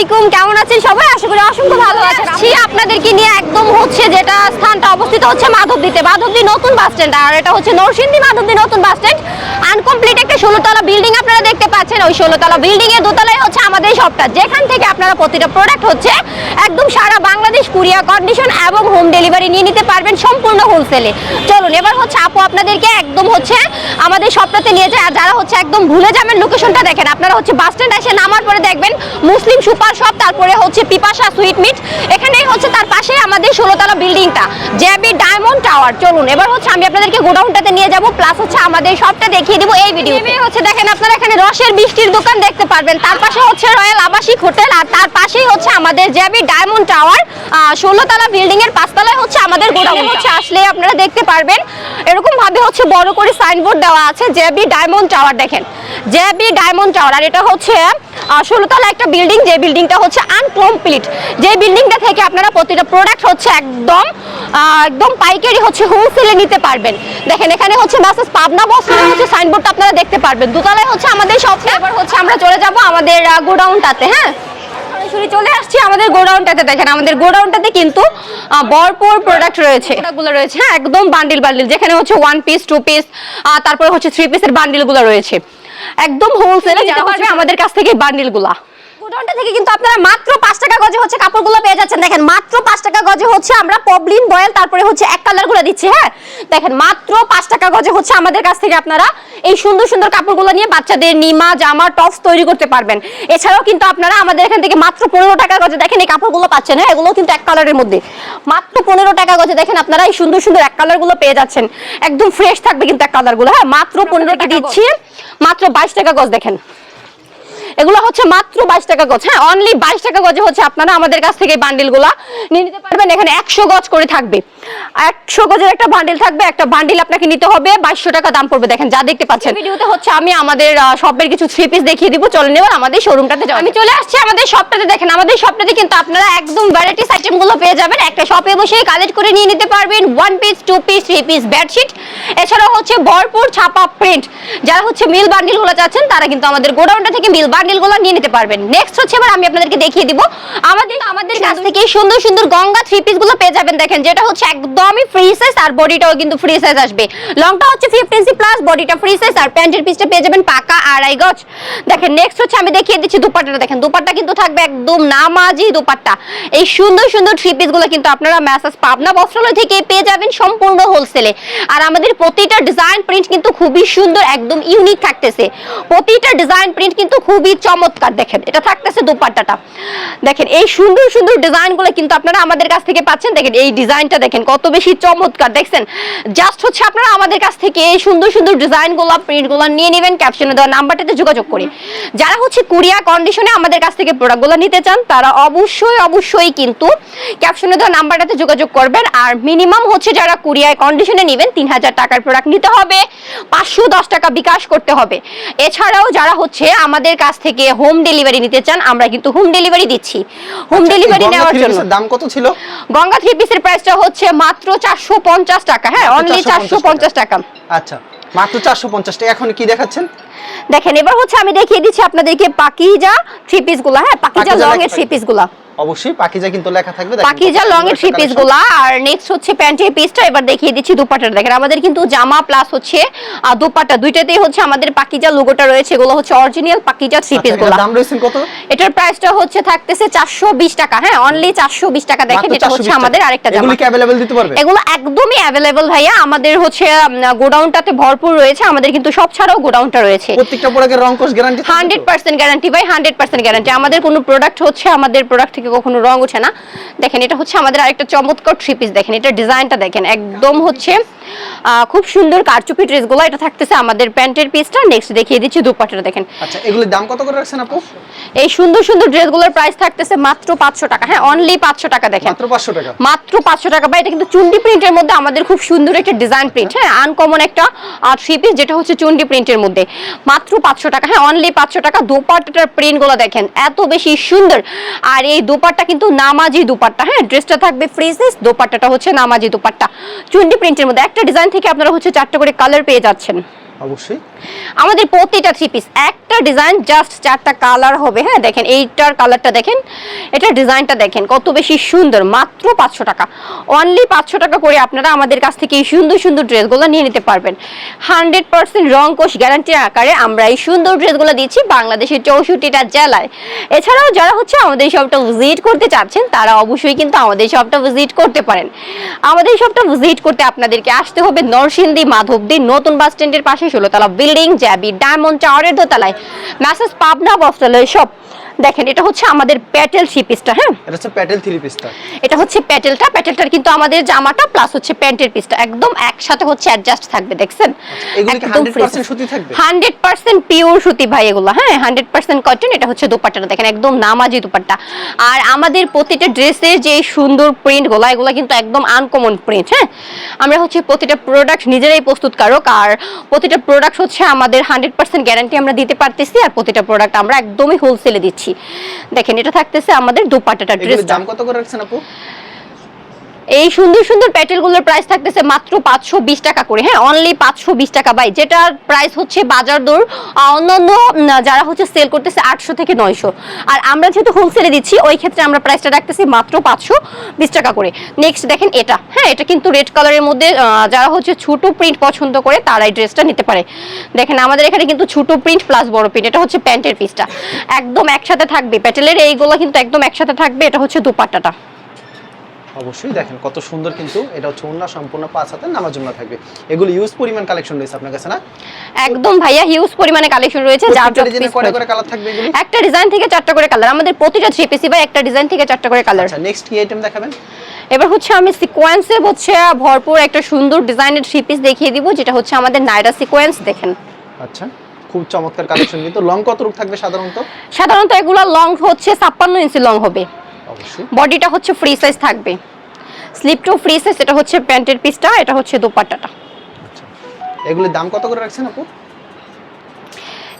আলাইকুম কেমন আছেন সবাই? আশা করি অসংখ্য ভালো আছেন। আছি। আপনাদেরকে নিয়ে একদম হচ্ছে যেটা স্থানটা অবস্থিত হচ্ছে মাধবদীতে। মাধবদী নতুন বাস স্ট্যান্ড। আর এটা হচ্ছে নরসিংদী মাধবদী নতুন বাস স্ট্যান্ড। আনকমপ্লিট একটা ষোলোতলা বিল্ডিং আপনারা দেখতে পাচ্ছেন। ওই ষোলোতলা বিল্ডিং এর দোতলায় হচ্ছে আমাদের শপটা যেখান থেকে আপনারা প্রতিটা প্রোডাক্ট হচ্ছে একদম সারা বাংলাদেশ কুরিয়ার কন্ডিশন এবং হোম ডেলিভারি নিয়ে নিতে পারবেন সম্পূর্ণ হোলসেলে চলুন এবার হচ্ছে আপু আপনাদেরকে একদম হচ্ছে আমাদের শপটাতে নিয়ে যায়। আর যারা হচ্ছে একদম ভুলে যাবেন লোকেশনটা দেখেন। আপনারা হচ্ছে বাস স্ট্যান্ড এসে নামার পরে দেখবেন মুসলিম সুপার শপ তারপরে হচ্ছে পিপাসা সুইট মিট। এখানেই হচ্ছে তার পাশে আমাদের ষোলোতলা বিল্ডিংটা জেবি ডায়মন্ড টাওয়ার। চলুন এবার হচ্ছে আমি আপনাদেরকে গোডাউনটাতে নিয়ে যাব প্লাস হচ্ছে আমাদের শপটা দেখিয়ে দিব এই ভিডিও হচ্ছে দেখেন আপনারা এখানে রসের বৃষ্টির দোকান দেখতে পারবেন। তার পাশে হচ্ছে রয়্যাল আবাসিক হোটেল আর তার পাশেই হচ্ছে আমাদের জেবি ডায়মন্ড টাওয়ার। ষোলোতলা বিল্ডিং এর পাঁচতলায় হচ্ছে আমাদের গোডাউন। হচ্ছে আসলে আপনারা দেখতে পারবেন এরকম ভাবে হচ্ছে বড় করে সাইনবোর্ড দেওয়া আছে জেবি ডায়মন্ড টাওয়ার দেখেন। জেবি ডায়মন্ড টাওয়ার আর এটা হচ্ছে ষোলোতলা একটা বিল্ডিং যে বিল্ডিংটা হচ্ছে আনকমপ্লিট যে বিল্ডিংটা থেকে আপনারা প্রতিটা প্রোডাক্ট হচ্ছে একদম একদম পাইকারি হচ্ছে হোলসেলে নিতে পারবেন। দেখেন, এখানে হচ্ছে মেসেজ পাবনা বস্ত্র হচ্ছে সাইনবোর্ডটা আপনারা দেখতে পারবেন। দুতলায় হচ্ছে আমাদের শপটা এবার হচ্ছে আমরা চলে যাব আমাদের গোডাউনটাতে হ্যাঁ? চলে আসছি আমাদের গোডাউনটাতে। দেখেন, আমাদের গোডাউনটাতে কিন্তু ভরপুর প্রোডাক্ট রয়েছে। গুলো রয়েছে হ্যাঁ? একদম বান্ডিল বান্ডিল যেখানে হচ্ছে ওয়ান পিস টু পিস তারপরে হচ্ছে থ্রি পিসের বান্ডিলগুলো রয়েছে। একদম হোলসেলে যেটা পারবে আমাদের কাছ থেকে বান্ডিল গোডাউনটা থেকে কিন্তু আপনারা মাত্র পাঁচ টাকা গজে হচ্ছে কাপড়গুলো পেয়ে যাচ্ছেন। দেখেন মাত্র পাঁচ টাকা গজে হচ্ছে আমরা পবলিন বয়েল তারপরে হচ্ছে এক কালারগুলো দিচ্ছি হ্যাঁ? দেখেন মাত্র পাঁচ টাকা গজে হচ্ছে আমাদের কাছ থেকে আপনারা এই সুন্দর সুন্দর কাপড়গুলো নিয়ে বাচ্চাদের নিমা জামা টপস তৈরি করতে পারবেন। এছাড়াও কিন্তু আপনারা আমাদের এখান থেকে মাত্র পনেরো টাকা গজে দেখেন এই কাপড়গুলো পাচ্ছেন হ্যাঁ? এগুলো কিন্তু এক কালারের মধ্যে। মাত্র পনেরো টাকা গজে দেখেন আপনারা এই সুন্দর সুন্দর এক কালারগুলো পেয়ে যাচ্ছেন। একদম ফ্রেশ থাকবে কিন্তু এক কালারগুলো হ্যাঁ? মাত্র পনেরো টাকা দিচ্ছি মাত্র বাইশ টাকা গজ দেখেন। এগুলো হচ্ছে মাত্র বাইশ টাকা গজ। হ্যাঁ অনলি বাইশ টাকা গজে হচ্ছে আপনারা আমাদের কাছ থেকে বান্ডিলগুলা নিয়ে নিতে পারবেন। এখানে একশো গজ করে থাকবে। একশো গজের একটা বান্ডিল থাকবে একটা বান্ডিল আপনাকে নিতে হবে। বাইশশো টাকা দাম পড়বে দেখেন যা দেখতে পাচ্ছেন। ভিডিওতে হচ্ছে আমি আমাদের শপের কিছু থ্রি পিস দেখিয়ে দিব। চলেন এবার আমাদের শোরুমটাতে যাও আমি চলে আসছি আমাদের শপটাতে দেখেন আমাদের শপটাতে কিন্তু আপনারা একদম ভ্যারাইটিস আইটেমগুলো পেয়ে যাবেন। একটা শপে বসে কালেক্ট করে নিয়ে নিতে পারবেন। One piece two piece three piece bedsheet এছাড়াও হচ্ছে ভরপুর ছাপা প্রিন্ট যারা হচ্ছে মিল বান্ডিলগুলো চাচ্ছেন তারা কিন্তু আমাদের গোডাউনটা থেকে মিল বান্ডিলগুলো নিয়ে নিতে পারবেন। নেক্সট হচ্ছে এবার আমি আপনাদেরকে দেখিয়ে দিব। আমাদের আমাদের কাছ থেকে সুন্দর সুন্দর গঙ্গা থ্রি পিসগুলো পেয়ে যাবেন দেখেন যেটা হচ্ছে একদমই ফ্রি সাইজ আর বডিটাও কিন্তু ফ্রি সাইজ আসবে। লংটা হচ্ছে ফিফটিন সি প্লাস বডিটা ফ্রি সাইজ আর প্যান্টের পিসটা পেয়ে যাবেন পাকা আড়াই গজ। দেখেন নেক্সট হচ্ছে আমি দেখিয়ে দিচ্ছি দুপাট্টাটা। দেখেন দুপাট্টা কিন্তু থাকবে একদম নামাজি দুপাট্টা। এই সুন্দর সুন্দর থ্রি পিসগুলো কিন্তু আপনারা ম্যাসাজ পাবনা বস্ত্রালয় থেকে পেয়ে যাবেন সম্পূর্ণ হোলসেলে আর আমাদের প্রতিটা ডিজাইন প্রিন্ট কিন্তু খুবই সুন্দর একদম ইউনিক থাকতেছে। প্রতিটা ডিজাইন প্রিন্ট কিন্তু খুবই চমৎকার, দেখেন, এটা থাকতেছে দুপাট্টাটা। দেখেন, এই সুন্দর সুন্দর ডিজাইনগুলো কিন্তু আপনারা আমাদের কাছ থেকে পাচ্ছেন। দেখেন, এই ডিজাইনটা দেখেন, কত বেশি চমৎকার, দেখছেন? জাস্ট হচ্ছে আপনারা আমাদের কাছ থেকে এই সুন্দর সুন্দর ডিজাইনগুলো প্রিন্টগুলো নিয়ে নেবেন ক্যাপশনে দেওয়া নাম্বারটাতে যোগাযোগ করে। যারা হচ্ছে কুরিয়া কন্ডিশনে আমাদের কাছ থেকে প্রোডাক্টগুলো নিতে চান, তারা অবশ্যই অবশ্যই কিন্তু ক্যাপশনে দেওয়া নাম্বারটাতে যোগাযোগ করবেন। আর মিনিমাম হচ্ছে যারা কুরিয়ায় কন্ডিশনে নেবেন, তিন হাজার টাকার প্রোডাক্ট নিতে হবে। পাঁচশো দশ টাকা বিকাশ করতে হবে। এছাড়াও যারা হচ্ছে আমাদের কাছ থেকে হোম ডেলিভারি নিতে চান আমরা কিন্তু হোম ডেলিভারি দিচ্ছি। হোম আচ্ছা, ডেলিভারি নেওয়ার জন্য। দাম কত ছিল? গঙ্গা থ্রি পিসের প্রাইসটা হচ্ছে মাত্র চারশো পঞ্চাশ টাকা। হ্যাঁ অনলি চারশো পঞ্চাশ টাকা। আচ্ছা মাত্র চারশো পঞ্চাশ টাকা। এখন কি দেখাচ্ছেন? দেখেন এবার হচ্ছে আমি দেখিয়ে দিচ্ছি আপনাদেরকে পাকিজা থ্রি পিসগুলা। হ্যাঁ পাকিজা লং এর থ্রি। পিসগুলা। অবশ্যই পাকিজা কিন্তু লেখা থাকবে পাকিজা লং এর থ্রি পিস। গুলা আর নেক্সট হচ্ছে প্যান্টের পিসটা এবার দেখিয়ে দিচ্ছি দেখেন আমাদের কিন্তু জামা প্লাস হচ্ছে আহ, দুপাট্টা দুইটাতেই হচ্ছে আমাদের পাকিজা লোগোটা রয়েছে এগুলো হচ্ছে অরিজিনাল পাকিজা থ্রি আচ্ছা, পিসগুলা। দাম রয়েছেন কত? এটার প্রাইসটা হচ্ছে থাকতেছে চারশো বিশ টাকা। হ্যাঁ অনলি চারশো বিশ টাকা। দেখেন এটা হচ্ছে আমাদের আরেকটা জামা। এগুলি কি অ্যাভেলেবল দিতে পারবে? এগুলো একদমই অ্যাভেলেবল ভাইয়া। আমাদের হচ্ছে গোডাউনটাতে ভরপুর রয়েছে। আমাদের কিন্তু সব ছাড়াও গোডাউনটা রয়েছে। প্রত্যেকটা প্রোডাক্টের রং course guarantee hundred percent guarantee ভাই হান্ড্রেড পার্সেন্ট গ্যারান্টি আমাদের কোনো প্রোডাক্ট হচ্ছে আমাদের প্রোডাক্ট থেকে কখনো রং ওঠে না। দেখেন এটা হচ্ছে আমাদের আরেকটা চমৎকার থ্রি পিস দেখেন এটা ডিজাইনটা দেখেন একদম হচ্ছে খুব সুন্দর কারচুপি ড্রেসগুলো এটা থাকতেছে আমাদের প্যান্টের পিসটা নেক্সট দেখিয়ে দিচ্ছি দুপাট্টাটা দেখেন। আচ্ছা এগুলির দাম কত করে রাখছেন আপু? এই সুন্দর সুন্দর ড্রেসগুলোর প্রাইস থাকতেছে মাত্র পাঁচশো টাকা। হ্যাঁ অনলি পাঁচশো টাকা দেখেন। মাত্র পাঁচশো টাকা? মাত্র পাঁচশো টাকা। বা এটা কিন্তু চুন্ডি প্রিন্টের মধ্যে আমাদের খুব সুন্দর একটা ডিজাইন প্রিন্ট হ্যাঁ আনকমন একটা থ্রি পিস যেটা হচ্ছে চুন্ডি প্রিন্টের মধ্যে। মাত্র পাঁচশো টাকা। হ্যাঁ অনলি পাঁচশো টাকা। দোপাট্টাটার প্রিন্টগুলো দেখেন এত বেশি সুন্দর। আর এই দোপাট্টা কিন্তু নামাজি দোপাট্টা হ্যাঁ? ড্রেসটা থাকবে ফ্রি সাইজ দোপাট্টাটা হচ্ছে নামাজি দোপাট্টা। চুন্ডি প্রিন্টের মধ্যে একটা ডিজাইন থেকে আপনারা হচ্ছে চারটা করে কালার পেয়ে যাচ্ছেন। অবশ্যই। আমাদের প্রতিটা থ্রি পিস একটা ডিজাইন জাস্ট চারটা কালার হবে হ্যাঁ দেখেন, এইটার কালারটা দেখেন এটা ডিজাইনটা দেখেন, কত বেশি সুন্দর, মাত্র পাঁচশো টাকা। অনলি পাঁচশো টাকা করে আপনারা আমাদের কাছ থেকে এই সুন্দর সুন্দর ড্রেসগুলো নিয়ে নিতে পারবেন। হান্ড্রেড পার্সেন্ট রং কোষ গ্যারান্টি আকারে আমরা এই সুন্দর ড্রেসগুলো দিচ্ছি বাংলাদেশের চৌষট্টিটা জেলায়। এছাড়াও যারা হচ্ছে আমাদের শপটা ভিজিট করতে চাচ্ছেন, তারা অবশ্যই কিন্তু আমাদের শপটা ভিজিট করতে পারেন। আমাদের শপটা ভিজিট করতে আপনাদেরকে আসতে হবে নরসিংদী, মাধবদী, নতুন বাস স্ট্যান্ডের পাশে ষোলোতলা বিল্ডিং জ্যাবি ডায়মন্ড টাওয়ারের দোতলায়। ম্যাসেজ পাবনা বস্ত্রালয় শপ দেখেন এটা হচ্ছে আমাদের প্যাটেল থ্রি পিসটা হ্যাঁ? এটা হচ্ছে প্যাটেল থ্রি পিসটা। এটা হচ্ছে প্যাটেলটা প্যাটেলটার কিন্তু আমাদের জামাটা প্লাস হচ্ছে প্যান্টের পিসটা। একদম একসাথে হচ্ছে অ্যাডজাস্ট থাকবে দেখছেন? এগুলো কি 100% সুতি থাকবে? হান্ড্রেড পার্সেন্ট পিওর সুতি ভাই এগুলো হ্যাঁ? হান্ড্রেড পার্সেন্ট কটন এটা হচ্ছে দোপাট্টাটা দেখেন একদম নামাজি দোপাট্টা। আর আমাদের প্রতিটা ড্রেসের যে সুন্দর প্রিন্টগুলো এগুলো কিন্তু একদম আনকমন প্রিন্ট হ্যাঁ? আমরা হচ্ছে প্রতিটা প্রোডাক্ট নিজেরাই প্রস্তুতকারক আর প্রতিটা প্রোডাক্ট হচ্ছে আমাদের হান্ড্রেড পার্সেন্ট গ্যারান্টি আমরা দিতে পারতেছি আর প্রতিটা প্রোডাক্ট আমরা একদমই হোলসেলে দিচ্ছি। দেখেন এটা থাকতেছে আমাদের দোপাট্টাটা ড্রেস দাম কত করে রাখছেন আপু? এই সুন্দর সুন্দর প্যাটেলগুলোর প্রাইস থাকতেছে মাত্র পাঁচশো বিশ টাকা করে। হ্যাঁ অনলি পাঁচশো বিশ টাকা বাই যেটার প্রাইস হচ্ছে বাজার দর অন্যান্য যারা হচ্ছে সেল করতেছে আটশো থেকে নয়শো। আর আমরা যেহেতু হোলসেলে দিচ্ছি, ওই ক্ষেত্রে আমরা প্রাইসটা রাখতেছি মাত্র পাঁচশো বিশ টাকা করে। নেক্সট দেখেন এটা। হ্যাঁ এটা কিন্তু রেড কালারের মধ্যে যারা হচ্ছে ছোট প্রিন্ট পছন্দ করে, তারা এই ড্রেসটা নিতে পারে। দেখেন আমাদের এখানে কিন্তু ছোট প্রিন্ট প্লাস বড় প্রিন্ট এটা হচ্ছে প্যান্টের পিসটা একদম একসাথে থাকবে। প্যাটেলের এইগুলো কিন্তু একদম একসাথে থাকবে। এটা হচ্ছে দুপাট্টাটা। অবশ্যই দেখেন কত সুন্দর কিন্তু এটা হচ্ছে অন্য সম্পূর্ণ পাঁচ হাতের নামার জন্য থাকবে। এগুলো ইউজ পরিমাণ কালেকশন রয়েছে আপনার কাছে না? একদম ভাইয়া হিউজ পরিমাণে কালেকশন রয়েছে যার যত ডিজাইনে piece করে কালার থাকবে এগুলো? একটা ডিজাইন থেকে চারটা করে কালার আমাদের প্রতিটা থ্রি পিসি ভাই একটা ডিজাইন থেকে চারটা করে কালার আচ্ছা নেক্সট কি আইটেম দেখাবেন? এবার হচ্ছে আমি সিকোয়েন্সে হচ্ছে ভরপুর একটা সুন্দর ডিজাইনের থ্রি পিস দেখিয়ে দিব যেটা হচ্ছে আমাদের নাইরা সিকোয়েন্স দেখেন। আচ্ছা খুব চমৎকার কালেকশন কিন্তু। লং কত রূপ থাকবে সাধারণত? সাধারণত এগুলো লং হচ্ছে ছাপ্পান্ন ইঞ্চি লং হবে। বডিটা হচ্ছে ফ্রি সাইজ থাকবে। স্লিপটাও ফ্রি সাইজ এটা হচ্ছে প্যান্টের পিসটা এটা হচ্ছে দোপাট্টাটা। আচ্ছা। এগুলোর দাম কত করে রাখছেন আপু?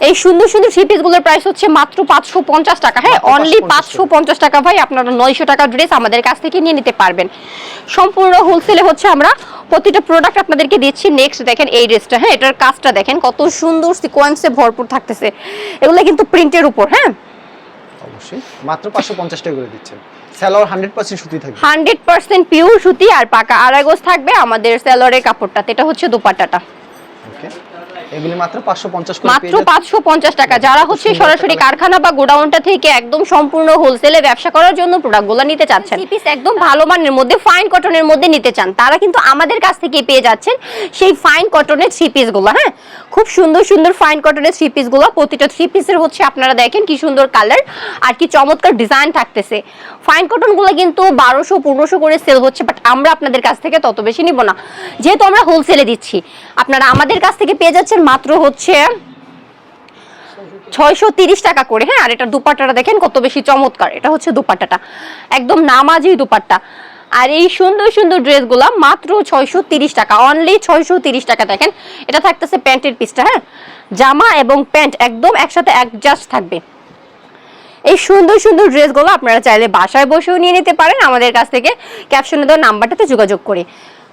এই সুন্দর সুন্দর থ্রি পিসগুলোর প্রাইস হচ্ছে মাত্র পাঁচশো পঞ্চাশ টাকা। হ্যাঁ অনলি 550 পাঁচশো পঞ্চাশ টাকা। ভাই আপনারা নয়শো টাকা ড্রেস আমাদের কাছ থেকে নিয়ে নিতে পারবেন। সম্পূর্ণ হোলসেলে হচ্ছে আমরা প্রতিটা প্রোডাক্ট আপনাদেরকে দিচ্ছি। নেক্সট দেখেন এই ড্রেসটা হ্যাঁ এটার কাজটা দেখেন কত সুন্দর সিকোয়েন্সে ভরপুর থাকতেছে। এগুলো কিন্তু প্রিন্টের উপর হ্যাঁ। অবশ্যই মাত্র পাঁচশো পঞ্চাশ টাকা করে দিচ্ছেন সেলর 100% সুতি থাকবে। হান্ড্রেড পার্সেন্ট পিওর সুতি আর পাকা আড়াই থাকবে আমাদের সেলরের কাপড়টাতে। এটা হচ্ছে দোপাট্টাটা ওকে এগুলি মাত্র পাঁচশো পঞ্চাশ করে মাত্র পেয়ে যাচ্ছে। পাঁচশো পঞ্চাশ টাকা। যারা হচ্ছে সরাসরি কারখানা বা গোডাউনটা থেকে একদম সম্পূর্ণ হোলসেলে ব্যবসা করার জন্য প্রোডাক্টগুলো নিতে চাচ্ছেন। পিস একদম ভালো মানের মধ্যে ফাইন কটনের মধ্যে নিতে চান। তারা কিন্তু আমাদের কাছ থেকে পেয়ে যাচ্ছেন সেই ফাইন কটনের থ্রি পিসগুলো হ্যাঁ? খুব সুন্দর সুন্দর ফাইন কটনের থ্রি পিসগুলো প্রতিটা থ্রি পিসের হচ্ছে আপনারা দেখেন কি সুন্দর কালার আর কি চমৎকার ডিজাইন থাকতেছে। ফাইন কটনগুলো কিন্তু বারোশো পনেরোশো করে সেল হচ্ছে বাট আমরা আপনাদের কাছ থেকে তত বেশি নিব না। যেহেতু আমরা হোলসেলে দিচ্ছি আপনারা আমাদের কাছ থেকে পেয়ে যাচ্ছেন মাত্র হচ্ছে ছয়শো তিরিশ টাকা করে। হ্যাঁ আর এটা দুপাট্টাটা দেখেন কত বেশি চমৎকার। এটা হচ্ছে দুপাট্টাটা। একদম নামাজি দুপাট্টা। আর এই সুন্দর সুন্দর ড্রেসগুলো মাত্র ছয়শো তিরিশ টাকা। অনলি ছয়শো তিরিশ টাকা দেখেন। এটা থাকতেছে প্যান্টের পিসটা হ্যাঁ? জামা এবং প্যান্ট একদম একসাথে অ্যাডজাস্ট থাকবে। এই সুন্দর সুন্দর ড্রেসগুলো আপনারা চাইলে বাসায় বসেও নিয়ে নিতে পারেন। আমাদের কাছ থেকে ক্যাপশনে দেওয়া নাম্বারটাতে যোগাযোগ করে।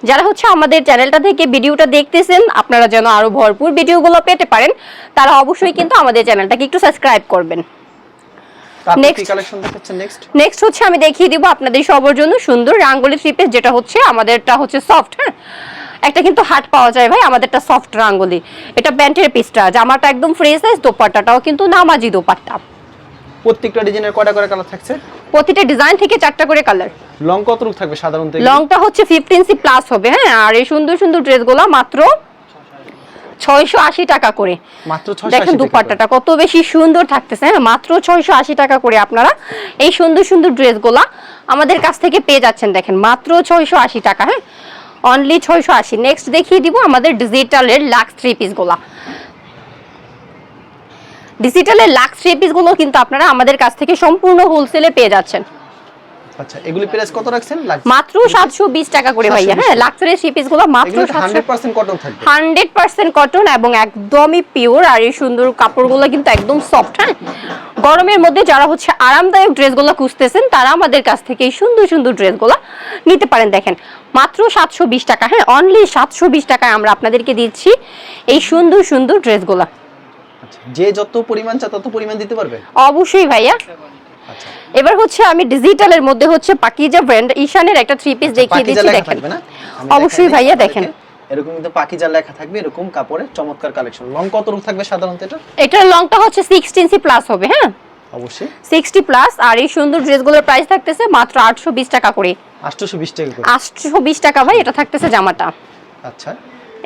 যারা হচ্ছে আমাদের চ্যানেলটা থেকে ভিডিওটা দেখতেছেন আপনারা যেন আরও ভরপুর ভিডিওগুলো পেতে পারেন তারা অবশ্যই কিন্তু আমাদের চ্যানেলটাকে একটু সাবস্ক্রাইব করবেন। নেক্সট নেক্সট হচ্ছে আমি দেখিয়ে দিব আপনাদের সবার জন্য সুন্দর রাঙ্গুলি থ্রি পিস যেটা হচ্ছে আমাদেরটা হচ্ছে সফট হ্যাঁ? একটা কিন্তু হাট পাওয়া যায় ভাই আমাদেরটা সফট রাঙ্গুলি। এটা প্যান্টের পিসটা জামাটা একদম ফ্রি সাইজ দোপাট্টাটাও কিন্তু নামাজি দোপাট্টা। প্রত্যেকটা ডিজাইনের কয়টা করে কালার থাকছে? প্রতিটা ডিজাইন থেকে চারটা করে কালার লং কত রূপ থাকবে সাধারণত লংটা হচ্ছে ফিফটিন সি প্লাস হবে হ্যাঁ? আর এই সুন্দর সুন্দর ড্রেসগুলো মাত্র ছয়শো আশি টাকা করে। মাত্র ছয়শো দেখেন দুপাট্টাটা কত বেশি সুন্দর থাকতেছে হ্যাঁ? মাত্র ছয়শো আশি টাকা করে আপনারা এই সুন্দর সুন্দর ড্রেসগুলা আমাদের কাছ থেকে পেয়ে যাচ্ছেন দেখেন। মাত্র ছয়শো আশি টাকা হ্যাঁ? অনলি ছয়শো আশি। নেক্সট দেখিয়ে দিব আমাদের ডিজিটালের লাক্স থ্রি পিসগুলা ডিজিটালের লাক্স থ্রি পিসগুলো কিন্তু আপনারা আমাদের কাছ থেকে সম্পূর্ণ হোলসেলে পেয়ে যাচ্ছেন। আচ্ছা এগুলি প্রাইস কত রাখছেন? মাত্র সাতশো বিশ টাকা করে ভাইয়া। হ্যাঁ লাক্সারি থ্রি পিসগুলো মাত্র এগুলো সাতশো হান্ড্রেড পার্সেন্ট কটন থাকবে। হান্ড্রেড পার্সেন্ট কটন এবং একদমই পিওর আর এই সুন্দর কাপড়গুলো কিন্তু একদম সফট হ্যাঁ? গরমের মধ্যে যারা হচ্ছে আরামদায়ক ড্রেসগুলো খুঁজতেছেন তারা আমাদের কাছ থেকে এই সুন্দর সুন্দর ড্রেসগুলো নিতে পারেন। দেখেন মাত্র সাতশো বিশ টাকা হ্যাঁ অনলি সাতশো বিশ টাকায় আমরা আপনাদেরকে দিচ্ছি এই সুন্দর সুন্দর ড্রেসগুলো। আচ্ছা যে যত পরিমাণ চা তত পরিমাণ দিতে পারবে? অবশ্যই ভাইয়া। আচ্ছা। এবার হচ্ছে আমি ডিজিটালের মধ্যে হচ্ছে পাকিজা ব্র্যান্ড ঈশানের একটা থ্রি পিস দেখিয়ে দিচ্ছি দেখেন। অবশ্যই ভাইয়া দেখেন। এরকম কিন্তু পাকিজা লেখা থাকবে এরকম কাপড়ের চমৎকার কালেকশন লং কত রূপ থাকবে সাধারণত এটা এটার লংটা হচ্ছে সিক্সটিন সি প্লাস হবে হ্যাঁ? অবশ্যই। সিক্সটি প্লাস আর এই সুন্দর ড্রেসগুলোর প্রাইস থাকতেছে মাত্র আটশো বিশ টাকা করে। আটশোশো বিশ টাকা করে। আটশো বিশ টাকা ভাই এটা থাকতেছে জামাটা। আচ্ছা।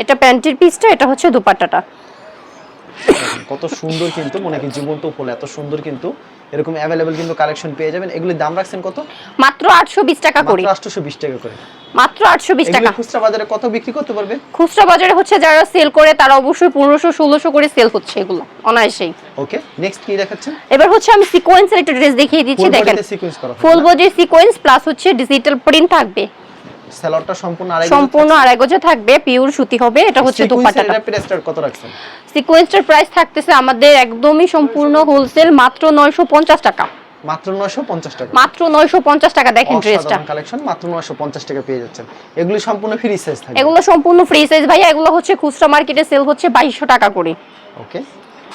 এটা প্যান্টের পিসটা এটা হচ্ছে দুপাট্টাটা। কত সুন্দর কিন্তু মনে কি জীবন্ত ফুল এত সুন্দর কিন্তু এরকম অ্যাভেলেবেল কিন্তু কালেকশন পেয়ে যাবেন। এগুলির দাম রাখছেন কত? মাত্র আটশো বিশ টাকা করে। মাত্র আটশোশো বিশ টাকা করে। মাত্র আটশো বিশ এগুলি টাকা। খুচরা বাজারে কত বিক্রি করতে পারবে? খুচরা বাজারে হচ্ছে যারা সেল করে তারা অবশ্যই পনেরোশো ষোলোশো করে সেল হচ্ছে এগুলো অনায়াসেই। ওকে নেক্সট কি দেখাচ্ছেন? এবার হচ্ছে আমি সিকোয়েন্সের একটা ড্রেস দেখিয়ে দিচ্ছি দেখেন। ফুল বডির সিকোয়েন্স প্লাস হচ্ছে ডিজিটাল প্রিন্ট থাকবে। স্যালাডটা সম্পূর্ণ আড়াই সম্পূর্ণ আড়াই গজে থাকবে পিওর সুতি হবে এটা হচ্ছে দুপাট্টাটা কত রাখছেন? সিকোয়েন্সটার প্রাইস থাকতেছে আমাদের একদমই সম্পূর্ণ হোলসেল মাত্র নয়শো পঞ্চাশ টাকা। মাত্র 950 টাকা। মাত্র নয়শো পঞ্চাশ টাকা দেখেন ড্রেসটা কালেকশন মাত্র 950 টাকা পেয়ে যাচ্ছেন। এগুলি সম্পূর্ণ ফ্রি সাইজ থাকবে। এগুলো সম্পূর্ণ ফ্রি সাইজ ভাইয়া এগুলো হচ্ছে খুচরা মার্কেটে সেল হচ্ছে বাইশশো টাকা করে। ওকে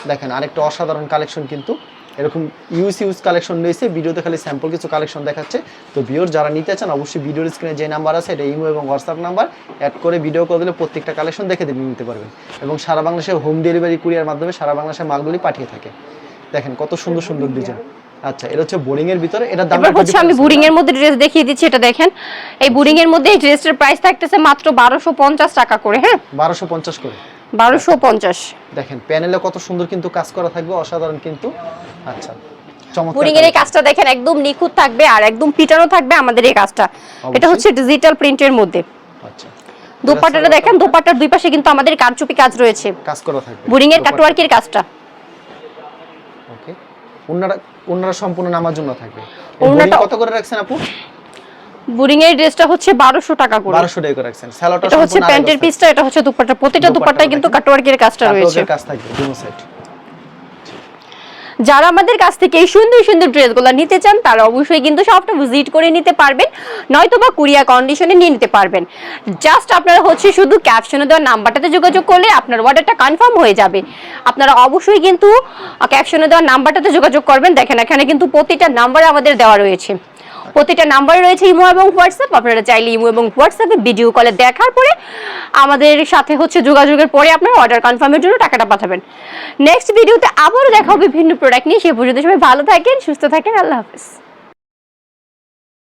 দেখেন আরেকটা অসাধারণ কালেকশন কিন্তু এরকম ইউজ ইউজ কালেকশন রয়েছে। ভিডিওতে খালি স্যাম্পল কিছু কালেকশন দেখাচ্ছে। তো ভিউর যারা নিতে চান অবশ্যই ভিডিওর স্ক্রিনে যে নাম্বার আছে এটা ইমো এবং হোয়াটসঅ্যাপ নাম্বার অ্যাড করে ভিডিও করে দিলে প্রত্যেকটা কালেকশন দেখে দিয়ে নিতে পারবেন। এবং সারা বাংলাদেশে হোম ডেলিভারি কুরিয়ার মাধ্যমে সারা বাংলাদেশে মালগুলি পাঠিয়ে থাকে। দেখেন কত সুন্দর সুন্দর ডিজাইন আচ্ছা এটা হচ্ছে বোরিং এর ভিতরে এটার দাম হচ্ছে আমি বুরিং এর মধ্যে ড্রেস দেখিয়ে দিচ্ছি এটা দেখেন। এই বুরিং এর মধ্যে এই ড্রেসের প্রাইস থাকতেছে মাত্র বারোশো পঞ্চাশ টাকা করে হ্যাঁ? বারোশো পঞ্চাশ করে। বারোশো পঞ্চাশ। দেখেন প্যানেলে কত সুন্দর কিন্তু কাজ করা থাকবে অসাধারণ কিন্তু। আচ্ছা চমৎকার এর এই কাজটা দেখেন একদম নিখুঁত থাকবে আর একদম পিটানো থাকবে আমাদের এই কাজটা। এটা হচ্ছে ডিজিটাল প্রিন্টের মধ্যে। আচ্ছা। দুপাট্টাটা দেখেন দুপাট্টার দুই পাশে কিন্তু আমাদের কারচুপি কাজ রয়েছে। কাজ করা থাকবে বুরিং এর কাটওয়ার্কের কাজটা। ওকে। ওনারা ওনারা সম্পূর্ণ নামার জন্য থাকবে। কত করে রাখছেন আপু? বুরিং এর ড্রেসটা হচ্ছে বারোশো টাকা করে। 1200 টাকা করে রাখছেন। স্যালোটা এটা হচ্ছে প্যান্টের পিসটা এটা হচ্ছে দুপাট্টা। প্রতিটা দুপাট্টা দুপাট্টায় কিন্তু। কাটওয়ার্কের কাজটা রয়েছে। কাজ থাকবে সেট যারা আমাদের কাছ থেকে এই সুন্দর সুন্দর ড্রেসগুলো নিতে চান তারা অবশ্যই কিন্তু শপটা ভিজিট করে নিতে পারবেন। নয়তো বা কুরিয়ার কন্ডিশনে নিয়ে নিতে পারবেন। জাস্ট আপনারা হচ্ছে শুধু ক্যাপশনে দেওয়া নাম্বারটাতে যোগাযোগ করলে আপনার অর্ডারটা কনফার্ম হয়ে যাবে। আপনারা অবশ্যই কিন্তু ক্যাপশনে দেওয়া নাম্বারটাতে যোগাযোগ করবেন। দেখেন এখানে কিন্তু প্রতিটা নাম্বার আমাদের দেওয়া রয়েছে। প্রতিটা নাম্বারে রয়েছে ইমো এবং হোয়াটসঅ্যাপ। আপনারা চাইলে ইমো এবং হোয়াটসঅ্যাপে ভিডিও কলে দেখার পরে আমাদের সাথে হচ্ছে যোগাযোগের পরে আপনারা অর্ডার কনফার্মের জন্য টাকাটা পাঠাবেন। নেক্সট ভিডিওতে আবারও দেখা হবে বিভিন্ন প্রোডাক্ট নিয়ে। সে পর্যন্ত সবাই ভালো থাকেন, সুস্থ থাকেন। আল্লাহ হাফেজ।